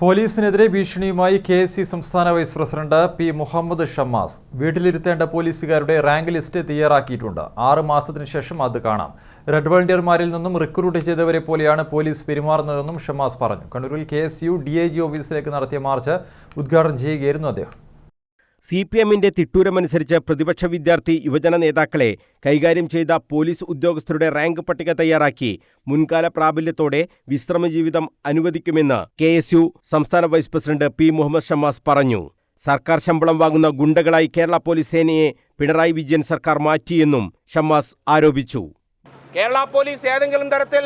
പോലീസിനെതിരെ ഭീഷണിയുമായി K S C സംസ്ഥാന vice president P Muhammad Shammas വീട്ടിലിരുത്തേണ്ട പോലീസുകാരുടെ റാങ്ക് ലിസ്റ്റ് തയ്യാറാക്കിയിട്ടുണ്ട്. ആറ് മാസത്തിന് ശേഷം അത് കാണാം. റെഡ് വളണ്ടിയർമാരിൽ നിന്നും റിക്രൂട്ട് ചെയ്തവരെ പോലെയാണ് പോലീസ് പെരുമാറുന്നതെന്നും ഷമ്മാസ് പറഞ്ഞു. കണ്ണൂരിൽ K S U D I G ഓഫീസിലേക്ക് നടത്തിയ മാർച്ച് ഉദ്ഘാടനം ചെയ്യുകയായിരുന്നു അദ്ദേഹം. സി പി എമ്മിന്റെ തിട്ടൂരമനുസരിച്ച് പ്രതിപക്ഷ വിദ്യാർത്ഥി യുവജന നേതാക്കളെ കൈകാര്യം ചെയ്ത പോലീസ് ഉദ്യോഗസ്ഥരുടെ റാങ്ക് പട്ടിക തയ്യാറാക്കി. മുൻകാല പ്രാബല്യത്തോടെ വിശ്രമജീവിതം അനുവദിക്കുമെന്ന് കെ എസ് യു സംസ്ഥാന vice president P Muhammad Shamas പറഞ്ഞു. സർക്കാർ ശമ്പളം വാങ്ങുന്ന ഗുണ്ടകളായി കേരള പോലീസ് സേനയെ പിണറായി വിജയൻ സർക്കാർ മാറ്റിയെന്നും ഷമ്മാസ് ആരോപിച്ചു. കേരള പോലീസ് ഏതെങ്കിലും തരത്തിൽ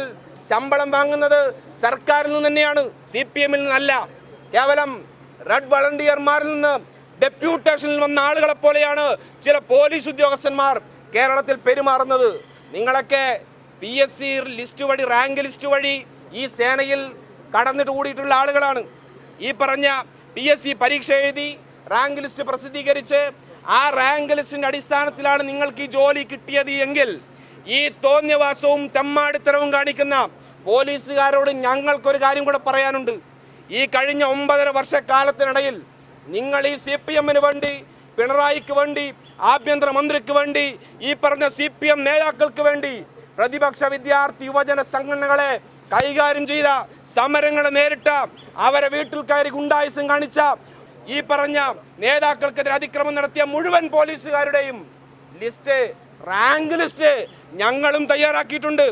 ശമ്പളം വാങ്ങുന്നത് സർക്കാരിൽ നിന്ന് തന്നെയാണ് സി പി എമ്മിൽ നിന്നല്ല. കേവലം റെഡ് വളണ്ടിയർമാരിൽ നിന്ന് ഡെപ്യൂട്ടേഷനിൽ വന്ന ആളുകളെ പോലെയാണ് ചില പോലീസ് ഉദ്യോഗസ്ഥന്മാർ കേരളത്തിൽ പെരുമാറുന്നത്. നിങ്ങളൊക്കെ പി എസ് സി ലിസ്റ്റ് വഴി റാങ്ക് ലിസ്റ്റ് വഴി ഈ സേനയിൽ കടന്നിട്ട് കൂടിയിട്ടുള്ള ആളുകളാണ്. ഈ പറഞ്ഞ പി എസ് സി പരീക്ഷ എഴുതി റാങ്ക് ലിസ്റ്റ് പ്രസിദ്ധീകരിച്ച് ആ റാങ്ക് ലിസ്റ്റിന്റെ അടിസ്ഥാനത്തിലാണ് നിങ്ങൾക്ക് ഈ ജോലി കിട്ടിയത് എങ്കിൽ ഈ തോന്നിയവാസവും തെമ്മാടിത്തരവും കാണിക്കുന്ന പോലീസുകാരോട് ഞങ്ങൾക്കൊരു കാര്യം കൂടെ പറയാനുണ്ട്. ഈ കഴിഞ്ഞ ഒമ്പതര വർഷക്കാലത്തിനിടയിൽ നിങ്ങൾ ഈ സി പി എമ്മിന് വേണ്ടി പിണറായിക്ക് വേണ്ടി ആഭ്യന്തരമന്ത്രിക്ക് വേണ്ടി ഈ പറഞ്ഞ സി പി എം നേതാക്കൾക്ക് വേണ്ടി പ്രതിപക്ഷ വിദ്യാർത്ഥി യുവജന സംഘടനകളെ കൈകാര്യം ചെയ്ത സമരങ്ങളെ നേരിട്ട അവരെ വീട്ടിൽ കയറി ഗുണ്ടായുസം കാണിച്ച ഈ പറഞ്ഞ നേതാക്കൾക്കെതിരെ അതിക്രമം നടത്തിയ മുഴുവൻ പോലീസുകാരുടെയും ലിസ്റ്റ് റാങ്ക് ലിസ്റ്റ് ഞങ്ങളും തയ്യാറാക്കിയിട്ടുണ്ട്.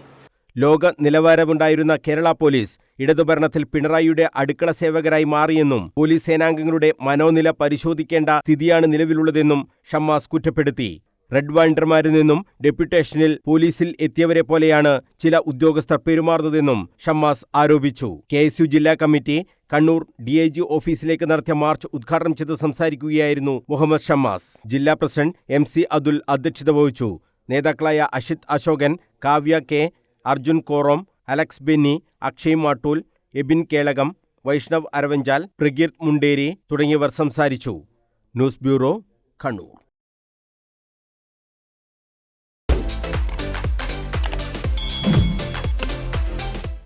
ലോക നിലവാരമുണ്ടായിരുന്ന കേരള പോലീസ് ഇടതുഭരണത്തിൽ പിണറായിയുടെ അടുക്കള സേവകരായി മാറിയെന്നും പോലീസ് സേനാംഗങ്ങളുടെ മനോനില പരിശോധിക്കേണ്ട സ്ഥിതിയാണ് നിലവിലുള്ളതെന്നും ഷമ്മാസ് കുറ്റപ്പെടുത്തി. റെഡ് വാണ്ടർമാരിൽ നിന്നും ഡെപ്യൂട്ടേഷനിൽ പോലീസിൽ എത്തിയവരെ പോലെയാണ് ചില ഉദ്യോഗസ്ഥർ പെരുമാറുന്നതെന്നും ഷമ്മാസ് ആരോപിച്ചു. കെ ജില്ലാ committee Kannur D I G ഓഫീസിലേക്ക് നടത്തിയ മാർച്ച് ഉദ്ഘാടനം ചെയ്ത് സംസാരിക്കുകയായിരുന്നു മുഹമ്മദ് ഷമ്മാസ്. ജില്ലാ പ്രസിഡന്റ് എം സി അതുൽ അധ്യക്ഷത വഹിച്ചു. നേതാക്കളായ Ashith Ashokan Kavya K Arjun Korom Alex Benny Akshay Mattool Ebin Kelakam Vaishnav Aravanchal Prakeerth Munderi തുടങ്ങിയവർ സംസാരിച്ചു. News bureau Kannur.